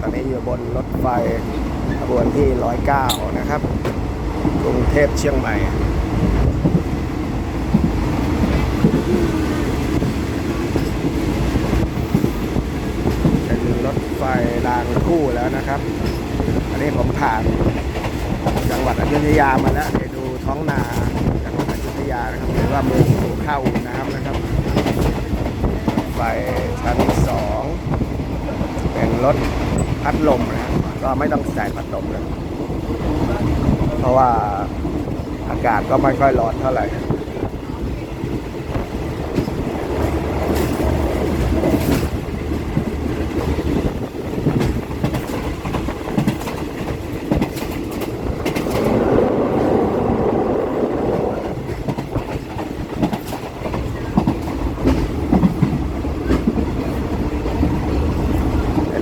ตอนนี้อยู่บนรถไฟขบวนที่ร้อยเก้านะครับ กรุงเทพเชียงใหม่เป็นรถไฟรางคู่แล้วนะครับ อันนี้ผมผ่านจังหวัดอยุธยามาแล้วเดี๋ยวดูท้องนาจังหวัดอยุธยานะครับหรือว่าเมืองสู่ข้าวน้ำนะครับไฟชั้นสองเป็นรถ พัดลมนะครับก็ไม่ต้องใส่พัดลมเลยเพราะว่าอากาศก็ไม่ค่อยร้อนเท่าไหร่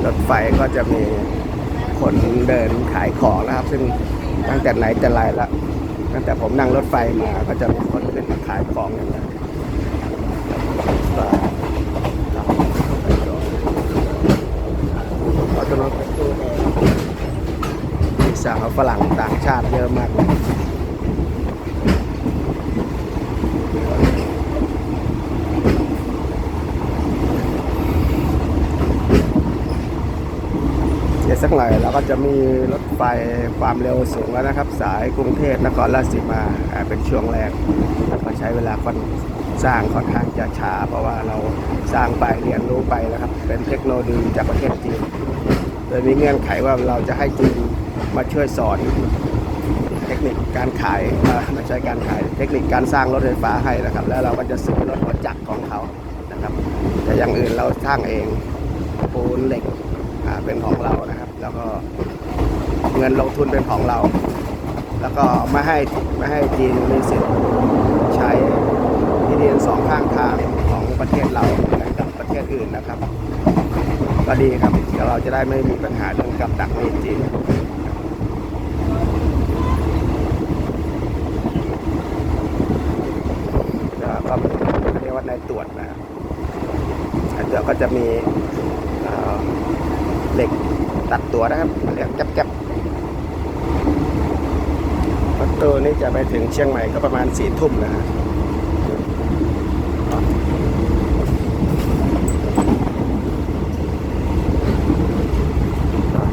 รถ ไฟก็จะมีคนเดินขายของนะครับ ซึ่งตั้งแต่ไหนแต่ไรละตั้งแต่ผมนั่งรถไฟมาก็จะมีคนขึ้นมาขายของอย่างนี้ก็จะมาเป็นตู้แดงมีสาวฝรั่งต่างชาติเยอะมากเลย สักหน่อยเราก็จะมีรถไฟความเร็วสูงแล้วนะครับ สายกรุงเทพนครราชสีมาเป็นช่วงแรกก็ใช้เวลาค่อนสร้างค่อนข้างจะช้า เพราะว่าเราสร้างไปเรียนรู้ไปนะครับ เป็นเทคโนโลยีจากประเทศจีนโดยมีเงื่อนไขว่าเราจะให้จีนมาช่วยสอนเทคนิคการขายม่ใช่การขายเทคนิคการสร้างรถไฟฟ้าให้นะครับ แล้วเราก็จะซื้อรถหัวจักรของเขานะครับ แต่อย่างอื่นเราสร้างเองปูนเหล็ก เป็นของเรานะครับ แล้วก็เงินลงทุนเป็นของเรา แล้วก็ไม่ให้ไม่ให้จีนมีสิทธิ์ใช้ที่ดินสองข้างทางของประเทศเราเหมือนกับประเทศอื่นนะครับ ก็ดีครับเดี๋ยวเราจะได้ไม่มีปัญหาเรื่องกับดักในจีนก็เรียกว่านายตรวจนะครับเดี๋ยวก็จะมี เอ่อเหล็กตัดตัวนะครับเรียกแก๊บแก๊บประตูนี้จะไปถึงเชียงใหม่ก็ประมาณสี่ทุ่มนะฮะ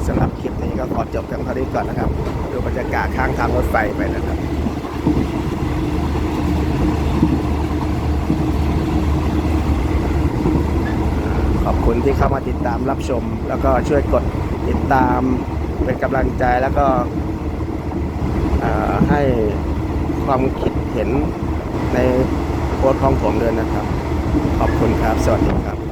สำหรับคลิปนี้ก็ขอจบกันเท่านี้ก่อนนะครับ ดูบรรยากาศข้างทางรถไฟไปนะครับ ขอบ คุณที่เข้ามาติดตามรับชม แล้วก็ช่วยกดติดตามเป็นกำลังใจแล้วก็ให้ความคิดเห็นในโพสต์ของผมด้วยนะครับ ขอบคุณครับ สวัสดีครับ